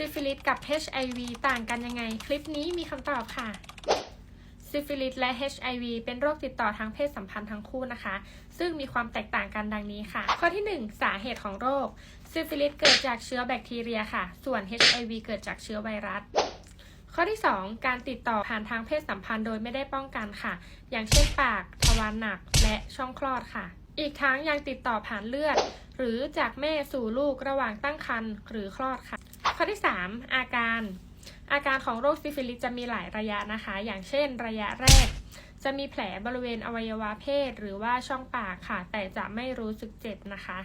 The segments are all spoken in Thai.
ซิฟิลิสกับ HIV ต่างกันยังไง คลิปนี้มีคำตอบค่ะซิฟิลิสและ HIV เป็นโรคติดต่อทางเพศสัมพันธ์ทั้งคู่นะคะ ซึ่งมีความแตกต่างกันดังนี้ค่ะ ข้อที่ 1 สาเหตุของโรคซิฟิลิสเกิดจากเชื้อแบคทีเรียค่ะ ส่วน HIV เกิดจากเชื้อไวรัส ข้อที่ 2 การติดต่อผ่านทางเพศสัมพันธ์โดยไม่ได้ป้องกันค่ะ อย่างเช่นปาก ทวารหนัก และช่องคลอดค่ะ อีกทั้งยังติดต่อผ่านเลือด หรือจากแม่สู่ลูกระหว่างตั้งครรภ์หรือคลอดค่ะ ข้อที่ 3 อาการ อาการของโรคซิฟิลิสจะมีหลายระยะนะคะ อย่างเช่น ระยะแรก จะมีแผลบริเวณอวัยวะเพศ หรือว่าช่องปากค่ะ แต่จะไม่รู้สึกเจ็บนะคะ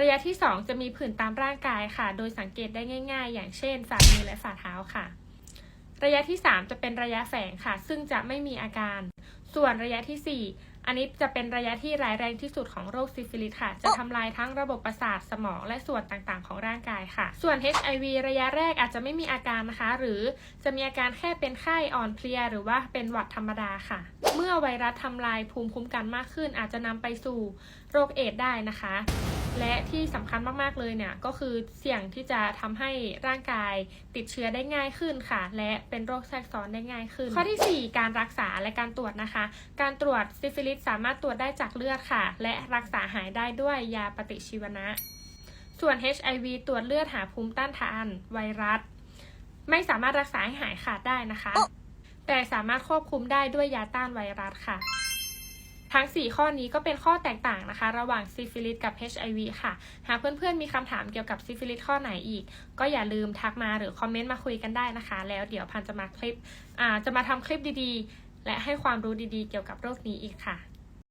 ระยะที่ 2 จะมีผื่นตามร่างกายค่ะ โดยสังเกตได้ง่าย ๆ อย่างเช่นฝ่ามือและฝ่าเท้าค่ะระยะที่ 3 จะเป็นระยะแฝงค่ะ ซึ่งจะไม่มีอาการ ส่วนระยะทีสี่4 อันนี้จะเป็นระยะที่ร้ายแรงที่สุดของโรคซิฟิลิสค่ะ จะทำลายทั้งระบบประสาทสมองและส่วนต่างๆ ของร่างกายค่ะ ส่วน HIV ระยะแรกอาจจะไม่มีอาการนะคะ หรือจะมีอาการแค่เป็นไข้อ่อนเพลียหรือว่าเป็นหวัดธรรมดาค่ะ เมื่อไวรัสทำลายภูมิคุ้มกันมากขึ้น อาจจะนำไปสู่โรคเอดส์ได้นะคะ และที่สำคัญมากๆเลยเนี่ยก็คือเสี่ยงที่จะทำให้ร่างกายติดเชื้อได้ง่ายขึ้นค่ะ และเป็นโรคแทรกซ้อนได้ง่ายขึ้น ข้อที่ 4 การรักษาและการตรวจนะคะ การตรวจซิฟิลิสสามารถตรวจได้จากเลือดค่ะ และรักษาหายได้ด้วยยาปฏิชีวนะ ส่วน HIV ตรวจเลือดหาภูมิต้านทานไวรัส ไม่สามารถรักษาให้หายขาดได้นะคะ แต่สามารถควบคุมได้ด้วยยาต้านไวรัสค่ะ ทั้ง 4 ข้อนี้ก็เป็นข้อแตกต่างนะคะ ระหว่างซิฟิลิสกับ HIV ค่ะ หากเพื่อนๆมีคำถามเกี่ยวกับซิฟิลิสข้อไหนอีก ก็อย่าลืมทักมาหรือคอมเมนต์มาคุยกันได้นะคะ แล้วเดี๋ยวพันจะมาคลิปอ่าจะมาทำคลิปดีๆ และให้ความรู้ดีๆ เกี่ยวกับโรคนี้อีกค่ะ